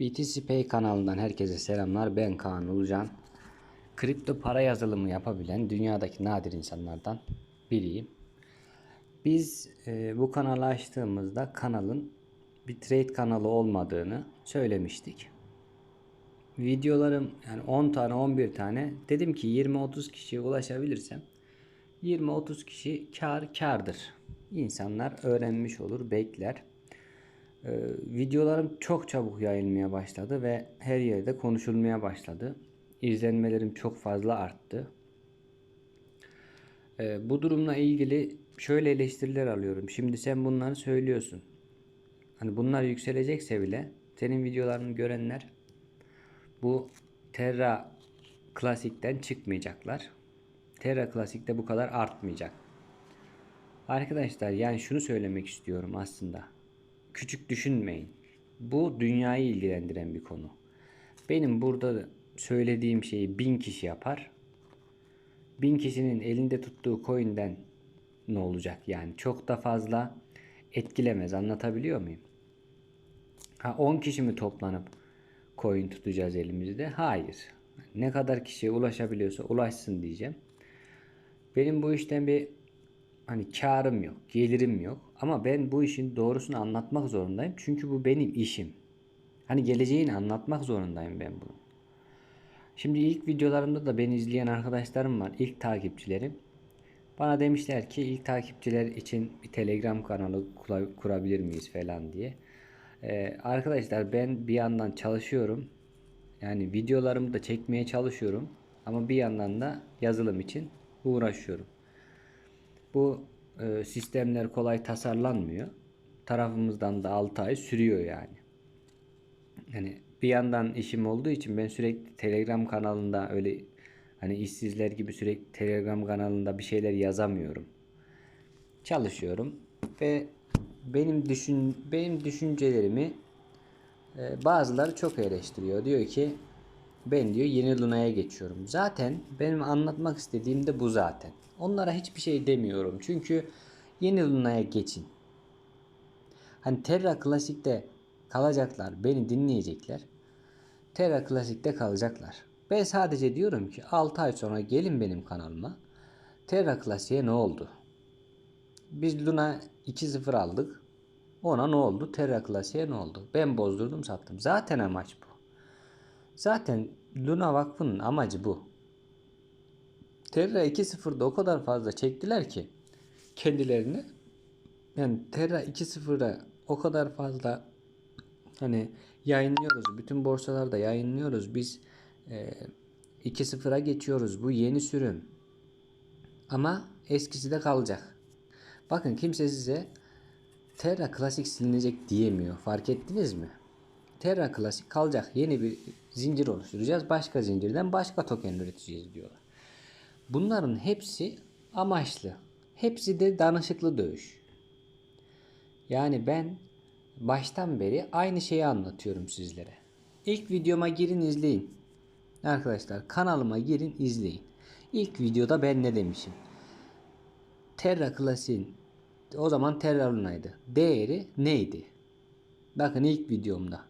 BTC Pay kanalından herkese selamlar. Ben Kaan Ulucan. Kripto para yazılımı yapabilen dünyadaki nadir insanlardan biriyim. Biz e, bu kanalı açtığımızda kanalın bir trade kanalı olmadığını söylemiştik. Videolarım yani 10 tane 11 tane dedim ki 20-30 kişiye ulaşabilirsem 20-30 kişi kar kardır. İnsanlar öğrenmiş olur, bekler. Ee, videolarım çok çabuk yayılmaya başladı ve her yerde konuşulmaya başladı. İzlenmelerim çok fazla arttı. Ee, bu durumla ilgili şöyle eleştiriler alıyorum. Şimdi sen bunları söylüyorsun. Hani bunlar yükselecekse bile senin videolarını görenler bu Terra Classic'ten çıkmayacaklar. Terra Classic'te bu kadar artmayacak. Arkadaşlar yani şunu söylemek istiyorum aslında. Küçük düşünmeyin. Bu dünyayı ilgilendiren bir konu. Benim burada söylediğim şeyi bin kişi yapar. Bin kişinin elinde tuttuğu coin'den ne olacak yani? Çok da fazla etkilemez. Anlatabiliyor muyum? Ha 10 kişi mi toplanıp coin tutacağız elimizde? Hayır. Ne kadar kişiye ulaşabiliyorsa ulaşsın diyeceğim. Benim bu işten bir hani karım yok, gelirim yok. Ama ben bu işin doğrusunu anlatmak zorundayım. Çünkü bu benim işim. Hani geleceğini anlatmak zorundayım ben bunu. Şimdi ilk videolarımda da beni izleyen arkadaşlarım var. ilk takipçilerim. Bana demişler ki ilk takipçiler için bir telegram kanalı kurabilir miyiz falan diye. Ee, arkadaşlar ben bir yandan çalışıyorum. Yani videolarımı da çekmeye çalışıyorum. Ama bir yandan da yazılım için uğraşıyorum. Bu e, sistemler kolay tasarlanmıyor. Tarafımızdan da 6 ay sürüyor yani. Yani bir yandan işim olduğu için ben sürekli Telegram kanalında öyle hani işsizler gibi sürekli Telegram kanalında bir şeyler yazamıyorum. Çalışıyorum ve benim düşün benim düşüncelerimi e, bazıları çok eleştiriyor. Diyor ki ben diyor yeni Luna'ya geçiyorum. Zaten benim anlatmak istediğim de bu zaten. Onlara hiçbir şey demiyorum. Çünkü yeni Luna'ya geçin. Hani Terra Classic'te kalacaklar. Beni dinleyecekler. Terra Classic'te kalacaklar. Ben sadece diyorum ki 6 ay sonra gelin benim kanalıma. Terra Classic'e ne oldu? Biz Luna 2.0 aldık. Ona ne oldu? Terra Classic'e ne oldu? Ben bozdurdum sattım. Zaten amaç bu. Zaten Luna Vakfı'nın amacı bu. Terra 2.0'da o kadar fazla çektiler ki kendilerini yani Terra 2.0'da o kadar fazla hani yayınlıyoruz. Bütün borsalarda yayınlıyoruz. Biz e, 2.0'a geçiyoruz. Bu yeni sürüm. Ama eskisi de kalacak. Bakın kimse size Terra Classic silinecek diyemiyor. Fark ettiniz mi? Terra Classic kalacak. Yeni bir zincir oluşturacağız. Başka zincirden başka token üreteceğiz diyorlar. Bunların hepsi amaçlı. Hepsi de danışıklı dövüş. Yani ben baştan beri aynı şeyi anlatıyorum sizlere. İlk videoma girin izleyin. Arkadaşlar kanalıma girin izleyin. İlk videoda ben ne demişim? Terra Classic'in o zaman Terra Luna'ydı. Değeri neydi? Bakın ilk videomda.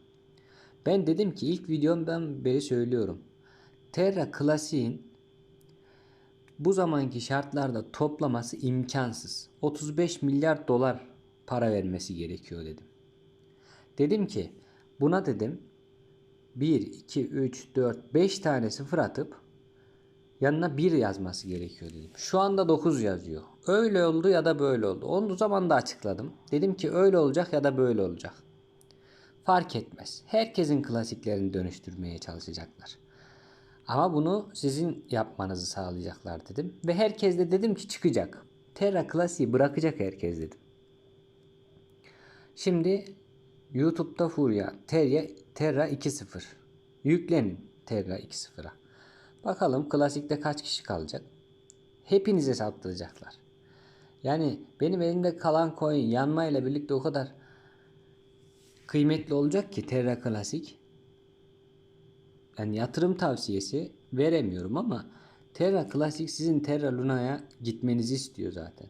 Ben dedim ki ilk videomdan beri söylüyorum. Terra Classic'in bu zamanki şartlarda toplaması imkansız. 35 milyar dolar para vermesi gerekiyor dedim. Dedim ki buna dedim 1, 2, 3, 4, 5 tane sıfır atıp yanına 1 yazması gerekiyor dedim. Şu anda 9 yazıyor. Öyle oldu ya da böyle oldu. Onu zaman da açıkladım. Dedim ki öyle olacak ya da böyle olacak. Fark etmez. Herkesin klasiklerini dönüştürmeye çalışacaklar. Ama bunu sizin yapmanızı sağlayacaklar dedim. Ve herkes de dedim ki çıkacak. Terra klasiği bırakacak herkes dedim. Şimdi YouTube'da Furya Terra, Terra 2.0 yüklenin Terra 2.0'a. Bakalım klasikte kaç kişi kalacak? Hepinize saptıracaklar. Yani benim elimde kalan coin yanmayla birlikte o kadar kıymetli olacak ki Terra Klasik. Yani yatırım tavsiyesi veremiyorum ama Terra Klasik sizin Terra Luna'ya gitmenizi istiyor zaten.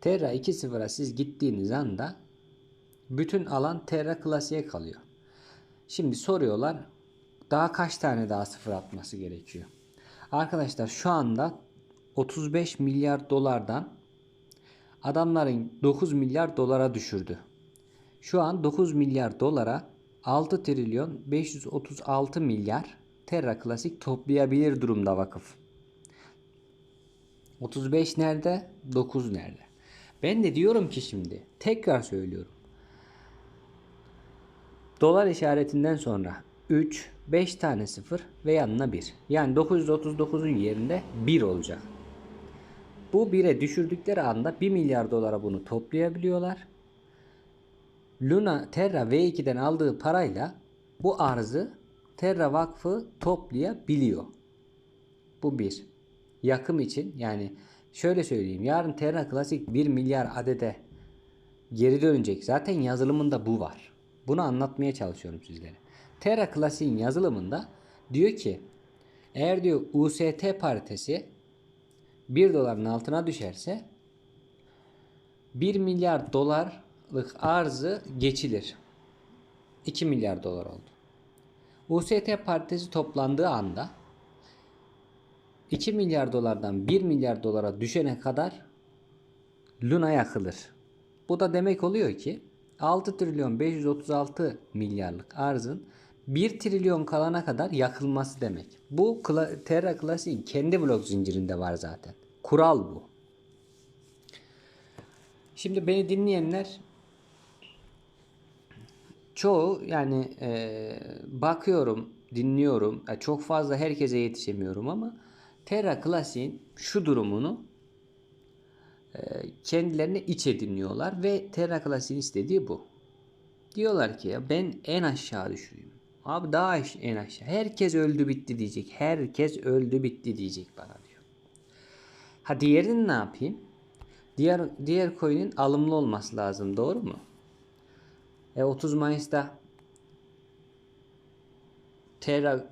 Terra 2.0'a siz gittiğiniz anda Bütün alan Terra Classic'e kalıyor. Şimdi soruyorlar daha kaç tane daha sıfır atması gerekiyor? Arkadaşlar şu anda 35 milyar dolardan adamların 9 milyar dolara düşürdü. Şu an 9 milyar dolara 6 trilyon 536 milyar Terra Classic toplayabilir durumda vakıf. 35 nerede? 9 nerede? Ben de diyorum ki şimdi tekrar söylüyorum. Dolar işaretinden sonra 3, 5 tane 0 ve yanına 1. Yani 939'un yerinde 1 olacak. Bu 1'e düşürdükleri anda 1 milyar dolara bunu toplayabiliyorlar. Luna Terra V2'den aldığı parayla bu arzı Terra Vakfı toplayabiliyor. Bu bir. Yakım için yani şöyle söyleyeyim. Yarın Terra Classic 1 milyar adede geri dönecek. Zaten yazılımında bu var. Bunu anlatmaya çalışıyorum sizlere. Terra Classic'in yazılımında diyor ki eğer diyor UST paritesi 1 doların altına düşerse 1 milyar dolarlık arzı geçilir. 2 milyar dolar oldu. UST paritesi toplandığı anda 2 milyar dolardan 1 milyar dolara düşene kadar Luna yakılır. Bu da demek oluyor ki 6 trilyon 536 milyarlık arzın 1 trilyon kalana kadar yakılması demek. Bu Terra Classic'in kendi blok zincirinde var zaten. Kural bu. Şimdi beni dinleyenler çoğu yani e, bakıyorum, dinliyorum. E, çok fazla herkese yetişemiyorum ama Terra Classic'in şu durumunu e, kendilerine iç ediniyorlar ve Terra Classic'in istediği bu. Diyorlar ki ya ben en aşağı düşüreyim. Abi daha en aşağı. Herkes öldü bitti diyecek. Herkes öldü bitti diyecek bana diyor. Ha diğerini ne yapayım? Diğer diğer coin'in alımlı olması lazım. Doğru mu? E 30 Mayıs'ta Terra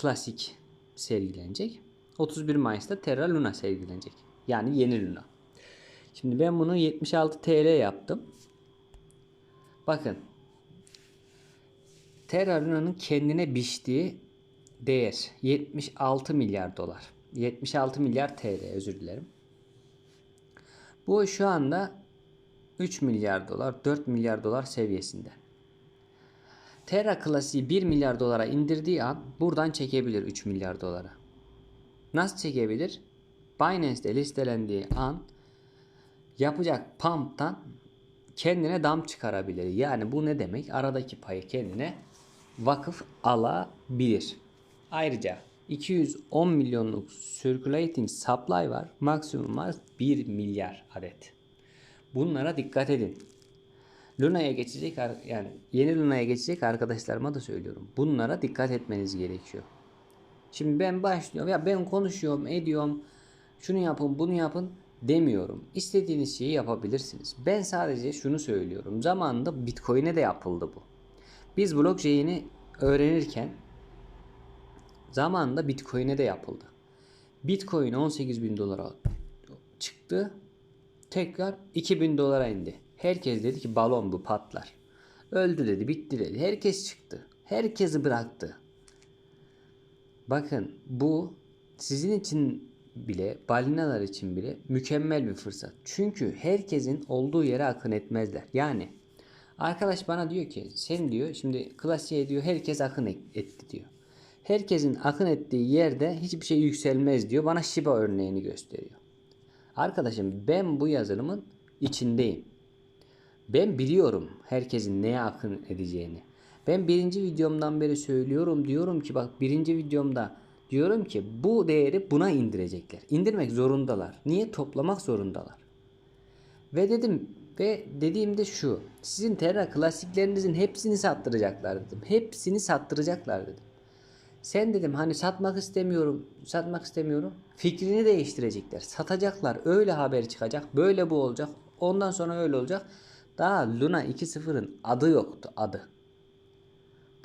Classic sergilenecek. 31 Mayıs'ta Terra Luna sergilenecek. Yani yeni Luna. Şimdi ben bunu 76 TL yaptım. Bakın. Terra Luna'nın kendine biçtiği değer 76 milyar dolar. 76 milyar TL özür dilerim. Bu şu anda 3 milyar dolar, 4 milyar dolar seviyesinde. Terra Classic'i 1 milyar dolara indirdiği an buradan çekebilir 3 milyar dolara. Nasıl çekebilir? Binance'de listelendiği an yapacak pump'tan kendine dam çıkarabilir. Yani bu ne demek? Aradaki payı kendine vakıf alabilir. Ayrıca 210 milyonluk circulating supply var. Maksimum var 1 milyar adet. Bunlara dikkat edin. Luna'ya geçecek yani yeni Luna'ya geçecek arkadaşlarıma da söylüyorum. Bunlara dikkat etmeniz gerekiyor. Şimdi ben başlıyorum ya ben konuşuyorum ediyorum şunu yapın bunu yapın demiyorum. İstediğiniz şeyi yapabilirsiniz. Ben sadece şunu söylüyorum. Zamanında Bitcoin'e de yapıldı bu. Biz blockchain'i öğrenirken zamanında Bitcoin'e de yapıldı. Bitcoin 18 bin dolara çıktı. Tekrar 2000 dolara indi. Herkes dedi ki balon bu patlar. Öldü dedi bitti dedi. Herkes çıktı. Herkesi bıraktı. Bakın bu sizin için bile balinalar için bile mükemmel bir fırsat. Çünkü herkesin olduğu yere akın etmezler. Yani arkadaş bana diyor ki sen diyor şimdi klasiğe diyor herkes akın et- etti diyor. Herkesin akın ettiği yerde hiçbir şey yükselmez diyor. Bana Shiba örneğini gösteriyor. Arkadaşım ben bu yazılımın içindeyim. Ben biliyorum herkesin neye akın edeceğini. Ben birinci videomdan beri söylüyorum diyorum ki bak birinci videomda diyorum ki bu değeri buna indirecekler. İndirmek zorundalar. Niye? Toplamak zorundalar. Ve dedim ve dediğimde şu. Sizin Terra klasiklerinizin hepsini sattıracaklar dedim. Hepsini sattıracaklar dedim. Sen dedim hani satmak istemiyorum, satmak istemiyorum. Fikrini değiştirecekler. Satacaklar. Öyle haber çıkacak. Böyle bu olacak. Ondan sonra öyle olacak. Daha Luna 2.0'ın adı yoktu. Adı.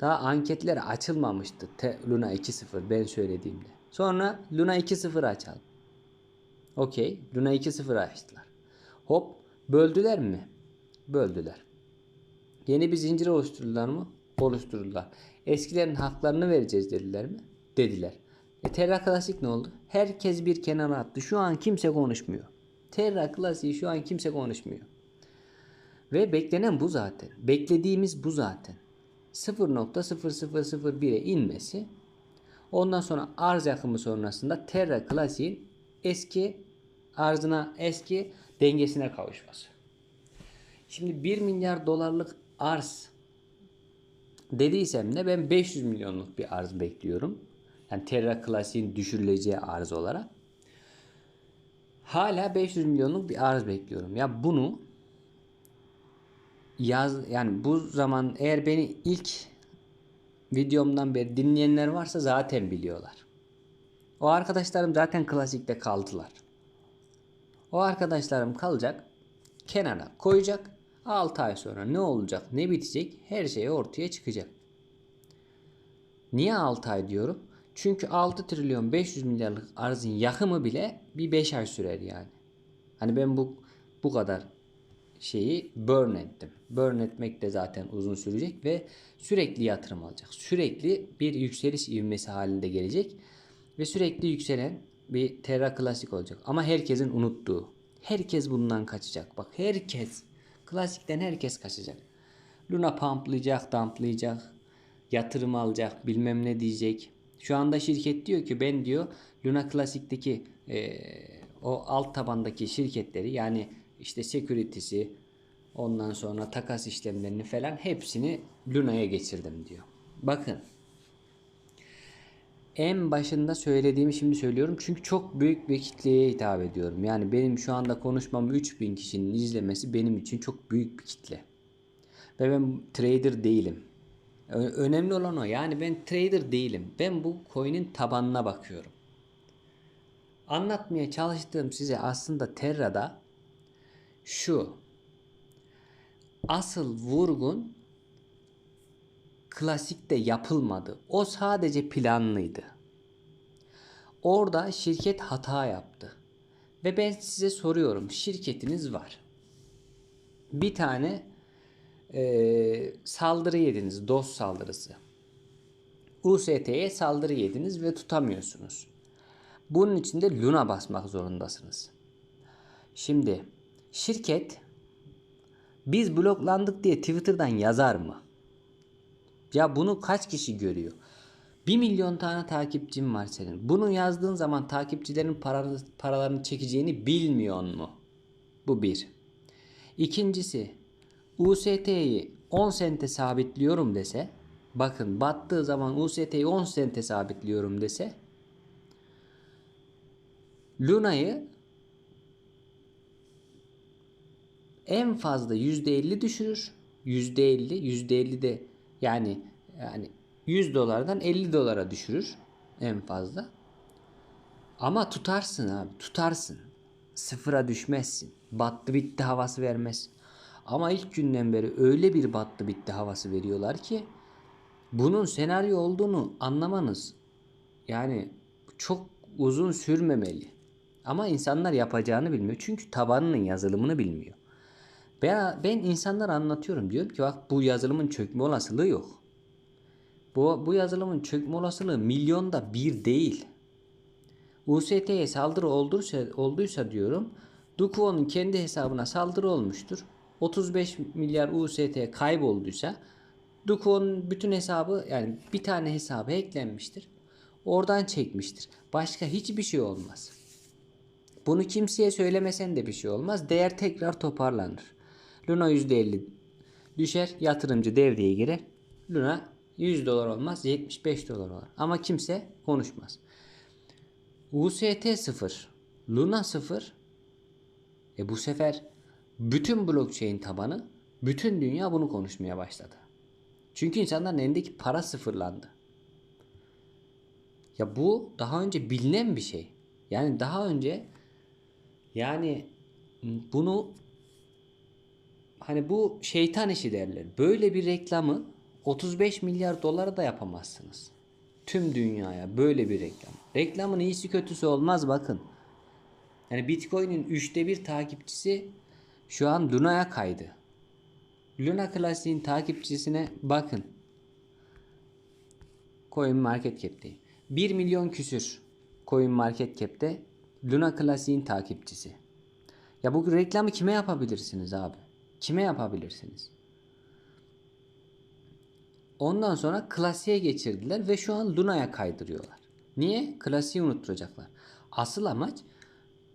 Daha anketler açılmamıştı. Te- Luna 2.0 ben söylediğimde. Sonra Luna 2.0 açalım. Okey. Luna 2.0 açtılar. Hop. Böldüler mi? Böldüler. Yeni bir zincir oluşturdular mı? Oluşturdular. Eskilerin haklarını vereceğiz dediler mi? Dediler. E Terra Klasik ne oldu? Herkes bir kenara attı. Şu an kimse konuşmuyor. Terra Klasik'i şu an kimse konuşmuyor. Ve beklenen bu zaten. Beklediğimiz bu zaten. 0.0001'e inmesi. Ondan sonra arz yakımı sonrasında Terra Klasik'in eski arzına, eski dengesine kavuşması. Şimdi 1 milyar dolarlık arz dediysem de ben 500 milyonluk bir arz bekliyorum. Yani Terra Klasik'in düşürüleceği arz olarak. Hala 500 milyonluk bir arz bekliyorum. Ya bunu yaz yani bu zaman eğer beni ilk videomdan beri dinleyenler varsa zaten biliyorlar. O arkadaşlarım zaten klasikte kaldılar. O arkadaşlarım kalacak, kenara koyacak. 6 ay sonra ne olacak, ne bitecek her şey ortaya çıkacak. Niye 6 ay diyorum? Çünkü 6 trilyon 500 milyarlık arzın yakımı bile bir 5 ay sürer yani. Hani ben bu bu kadar şeyi burn ettim. Burn etmek de zaten uzun sürecek ve sürekli yatırım alacak. Sürekli bir yükseliş ivmesi halinde gelecek ve sürekli yükselen bir Terra Klasik olacak. Ama herkesin unuttuğu. Herkes bundan kaçacak. Bak herkes. Klasikten herkes kaçacak. Luna pumplayacak, dumplayacak. Yatırım alacak, bilmem ne diyecek. Şu anda şirket diyor ki ben diyor Luna Klasik'teki e, o alt tabandaki şirketleri yani işte security'si ondan sonra takas işlemlerini falan hepsini Luna'ya geçirdim diyor. Bakın en başında söylediğimi şimdi söylüyorum çünkü çok büyük bir kitleye hitap ediyorum. Yani benim şu anda konuşmam 3000 kişinin izlemesi benim için çok büyük bir kitle. Ve ben trader değilim. Önemli olan o. Yani ben trader değilim. Ben bu coin'in tabanına bakıyorum. Anlatmaya çalıştığım size aslında Terra'da şu. Asıl vurgun klasikte yapılmadı. O sadece planlıydı. Orada şirket hata yaptı. Ve ben size soruyorum. Şirketiniz var. Bir tane e, saldırı yediniz. DOS saldırısı. UST'ye saldırı yediniz ve tutamıyorsunuz. Bunun için de Luna basmak zorundasınız. Şimdi şirket biz bloklandık diye Twitter'dan yazar mı? Ya bunu kaç kişi görüyor? 1 milyon tane takipçim var senin. Bunu yazdığın zaman takipçilerin paralarını, paralarını çekeceğini bilmiyor mu? Bu bir. İkincisi UST'yi 10 sente sabitliyorum dese bakın battığı zaman UST'yi 10 sente sabitliyorum dese Luna'yı en fazla %50 düşürür. %50, %50 de yani yani 100 dolardan 50 dolara düşürür en fazla. Ama tutarsın abi, tutarsın. Sıfıra düşmezsin. Battı bitti havası vermez. Ama ilk günden beri öyle bir battı bitti havası veriyorlar ki bunun senaryo olduğunu anlamanız yani çok uzun sürmemeli. Ama insanlar yapacağını bilmiyor. Çünkü tabanının yazılımını bilmiyor. Ben, ben insanlara anlatıyorum. Diyorum ki bak bu yazılımın çökme olasılığı yok. Bu, bu yazılımın çökme olasılığı milyonda bir değil. UST'ye saldırı olduysa, olduysa diyorum Dukuo'nun kendi hesabına saldırı olmuştur. 35 milyar UST kaybolduysa Dukuo'nun bütün hesabı yani bir tane hesabı eklenmiştir. Oradan çekmiştir. Başka hiçbir şey olmaz. Bunu kimseye söylemesen de bir şey olmaz. Değer tekrar toparlanır. Luna %50 düşer. Yatırımcı devreye girer. Luna 100 dolar olmaz 75 dolar olur. Ama kimse konuşmaz. UST 0. Luna 0. E bu sefer bütün blockchain tabanı bütün dünya bunu konuşmaya başladı. Çünkü insanların elindeki para sıfırlandı. Ya bu daha önce bilinen bir şey. Yani daha önce yani bunu hani bu şeytan işi derler. Böyle bir reklamı 35 milyar dolara da yapamazsınız. Tüm dünyaya böyle bir reklam. Reklamın iyisi kötüsü olmaz bakın. Yani Bitcoin'in üçte bir takipçisi şu an Luna'ya kaydı. Luna Classic'in takipçisine bakın. Coin Market Cap'te. 1 milyon küsür Coin Market Cap'te Luna Classic'in takipçisi. Ya bu reklamı kime yapabilirsiniz abi? Kime yapabilirsiniz? Ondan sonra klasiğe geçirdiler ve şu an Luna'ya kaydırıyorlar. Niye? Klasiği unutturacaklar. Asıl amaç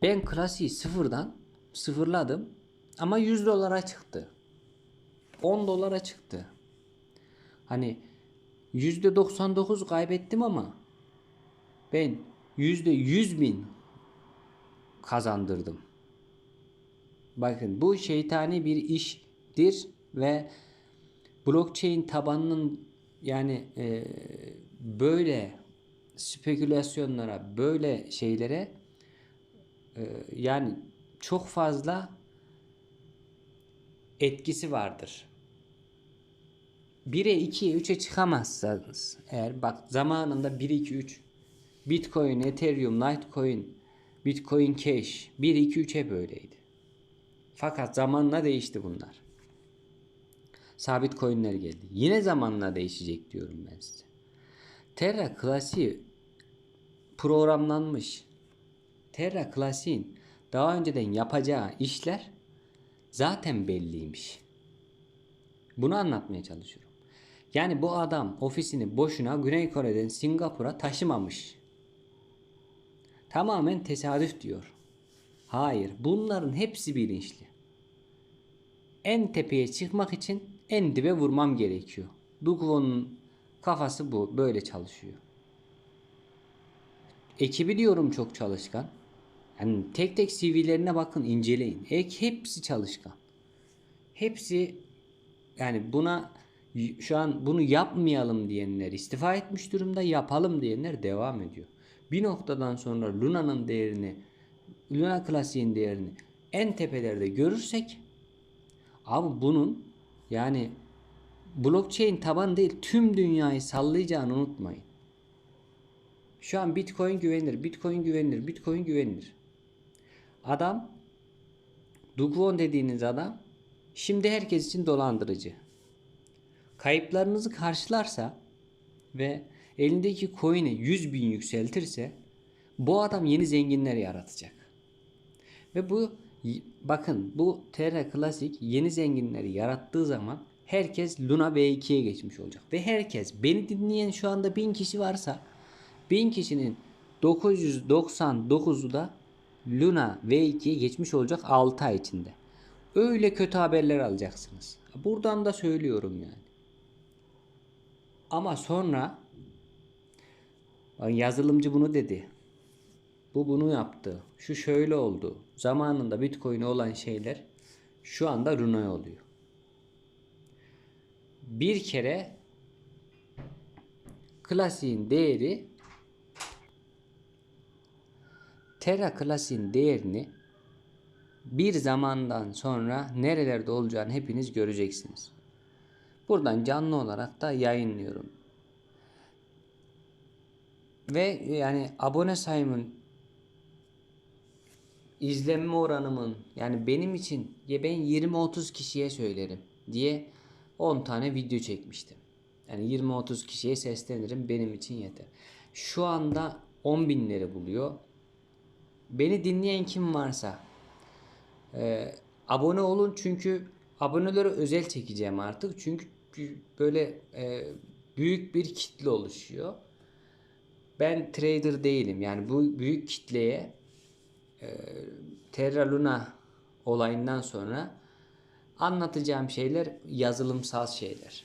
ben klasiği sıfırdan sıfırladım ama 100 dolara çıktı. 10 dolara çıktı. Hani %99 kaybettim ama ben %100 bin kazandırdım. Bakın bu şeytani bir iştir ve blockchain tabanının yani e, böyle spekülasyonlara, böyle şeylere e, yani çok fazla etkisi vardır. 1'e 2'ye 3'e çıkamazsanız eğer bak zamanında 1 2 3 Bitcoin, Ethereum, Litecoin, Bitcoin Cash 1 2 3 hep böyleydi. Fakat zamanla değişti bunlar. Sabit coinler geldi. Yine zamanla değişecek diyorum ben size. Terra Classic programlanmış. Terra Classic'in daha önceden yapacağı işler zaten belliymiş. Bunu anlatmaya çalışıyorum. Yani bu adam ofisini boşuna Güney Kore'den Singapur'a taşımamış. Tamamen tesadüf diyor. Hayır, bunların hepsi bilinçli. En tepeye çıkmak için en dibe vurmam gerekiyor. Dugwon'un kafası bu, böyle çalışıyor. Ekibi diyorum çok çalışkan. Yani tek tek CV'lerine bakın, inceleyin. Ek hepsi çalışkan. Hepsi yani buna şu an bunu yapmayalım diyenler istifa etmiş durumda, yapalım diyenler devam ediyor. Bir noktadan sonra Luna'nın değerini, Luna klasiğin değerini en tepelerde görürsek abi bunun yani blockchain taban değil tüm dünyayı sallayacağını unutmayın. Şu an Bitcoin güvenilir, Bitcoin güvenilir, Bitcoin güvenilir. Adam Dugwon dediğiniz adam şimdi herkes için dolandırıcı. Kayıplarınızı karşılarsa ve elindeki coin'i 100 bin yükseltirse bu adam yeni zenginler yaratacak. Ve bu bakın bu Terra Classic yeni zenginleri yarattığı zaman herkes Luna V2'ye geçmiş olacak. Ve herkes beni dinleyen şu anda 1000 kişi varsa 1000 kişinin 999'u da Luna V2'ye geçmiş olacak 6 ay içinde. Öyle kötü haberler alacaksınız. Buradan da söylüyorum yani. Ama sonra yazılımcı bunu dedi. Bu bunu yaptı. Şu şöyle oldu. Zamanında Bitcoin'e olan şeyler şu anda Luna'ya oluyor. Bir kere klasiğin değeri Terra klasiğin değerini bir zamandan sonra nerelerde olacağını hepiniz göreceksiniz. Buradan canlı olarak da yayınlıyorum. Ve yani abone sayımın izlenme oranımın yani benim için ya ben 20-30 kişiye söylerim diye 10 tane video çekmiştim. Yani 20-30 kişiye seslenirim benim için yeter. Şu anda 10 binleri buluyor. Beni dinleyen kim varsa e, abone olun çünkü abonelere özel çekeceğim artık. Çünkü böyle e, büyük bir kitle oluşuyor. Ben trader değilim. Yani bu büyük kitleye e, Terra Luna olayından sonra anlatacağım şeyler yazılımsal şeyler.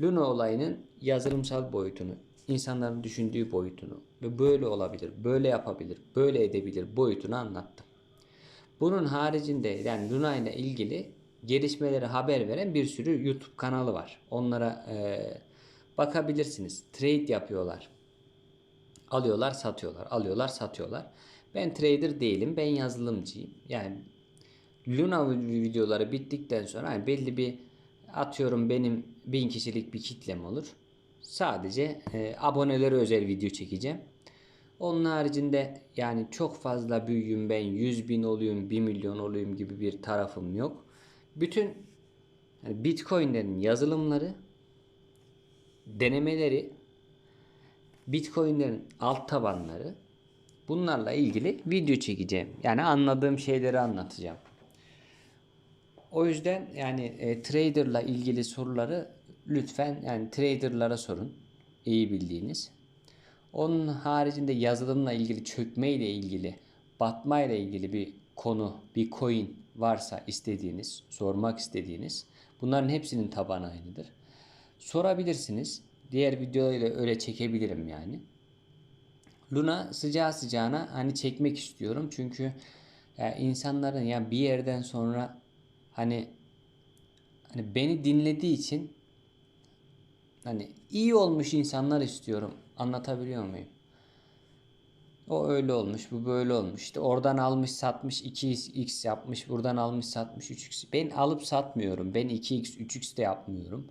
Luna olayının yazılımsal boyutunu, insanların düşündüğü boyutunu ve böyle olabilir, böyle yapabilir, böyle edebilir boyutunu anlattım. Bunun haricinde yani Luna ile ilgili gelişmeleri haber veren bir sürü YouTube kanalı var. Onlara e, bakabilirsiniz. Trade yapıyorlar. Alıyorlar, satıyorlar. Alıyorlar, satıyorlar. Ben trader değilim. Ben yazılımcıyım. Yani Luna videoları bittikten sonra hani belli bir atıyorum benim bin kişilik bir kitlem olur. Sadece e, abonelere özel video çekeceğim. Onun haricinde yani çok fazla büyüyüm ben 100 bin olayım 1 milyon olayım gibi bir tarafım yok. Bütün Yani Bitcoin'lerin yazılımları, denemeleri, Bitcoin'lerin alt tabanları bunlarla ilgili video çekeceğim. Yani anladığım şeyleri anlatacağım. O yüzden yani e, trader'la ilgili soruları lütfen yani trader'lara sorun. İyi bildiğiniz. Onun haricinde yazılımla ilgili, çökmeyle ilgili, batmayla ilgili bir konu, bir coin varsa istediğiniz, sormak istediğiniz bunların hepsinin tabanı aynıdır. Sorabilirsiniz. Diğer videoyla öyle çekebilirim yani. Luna sıcağı sıcağına hani çekmek istiyorum. Çünkü ya insanların ya bir yerden sonra hani hani beni dinlediği için hani iyi olmuş insanlar istiyorum. Anlatabiliyor muyum? O öyle olmuş, bu böyle olmuş. İşte oradan almış satmış 2x yapmış, buradan almış satmış 3x. Ben alıp satmıyorum. Ben 2x, 3x de yapmıyorum.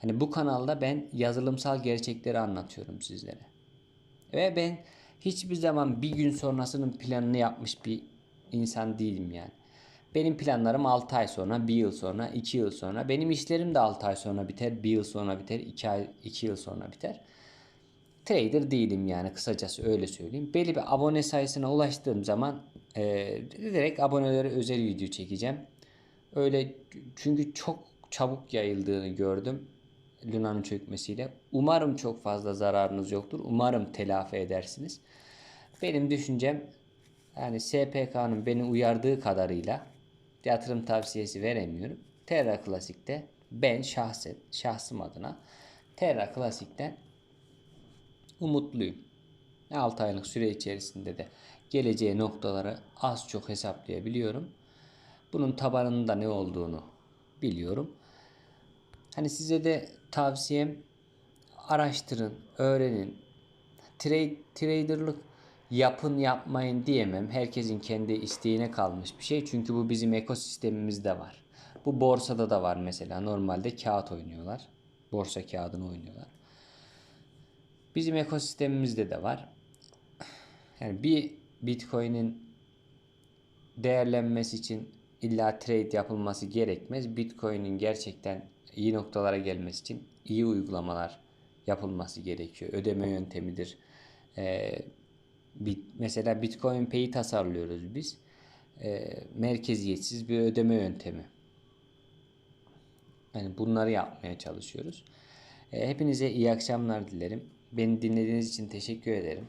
Hani bu kanalda ben yazılımsal gerçekleri anlatıyorum sizlere. Ve ben hiçbir zaman bir gün sonrasının planını yapmış bir insan değilim yani. Benim planlarım 6 ay sonra, 1 yıl sonra, 2 yıl sonra. Benim işlerim de 6 ay sonra biter, 1 yıl sonra biter, 2 ay 2 yıl sonra biter. Trader değilim yani kısacası öyle söyleyeyim. Belli bir abone sayısına ulaştığım zaman e, direkt abonelere özel video çekeceğim. Öyle çünkü çok çabuk yayıldığını gördüm. Luna'nın çökmesiyle. Umarım çok fazla zararınız yoktur. Umarım telafi edersiniz. Benim düşüncem yani SPK'nın beni uyardığı kadarıyla yatırım tavsiyesi veremiyorum. Terra Classic'te ben şahsen, şahsım adına Terra Classic'ten umutluyum. 6 aylık süre içerisinde de geleceği noktaları az çok hesaplayabiliyorum. Bunun tabanında ne olduğunu biliyorum. Hani size de tavsiyem araştırın, öğrenin. Trade, traderlık yapın yapmayın diyemem. Herkesin kendi isteğine kalmış bir şey. Çünkü bu bizim ekosistemimizde var. Bu borsada da var mesela. Normalde kağıt oynuyorlar. Borsa kağıdını oynuyorlar. Bizim ekosistemimizde de var. Yani bir Bitcoin'in değerlenmesi için illa trade yapılması gerekmez. Bitcoin'in gerçekten iyi noktalara gelmesi için iyi uygulamalar yapılması gerekiyor. Ödeme yöntemidir. Ee, bit, mesela Bitcoin Pay'i tasarlıyoruz biz. Ee, merkeziyetsiz bir ödeme yöntemi. Yani bunları yapmaya çalışıyoruz. Ee, hepinize iyi akşamlar dilerim. Beni dinlediğiniz için teşekkür ederim.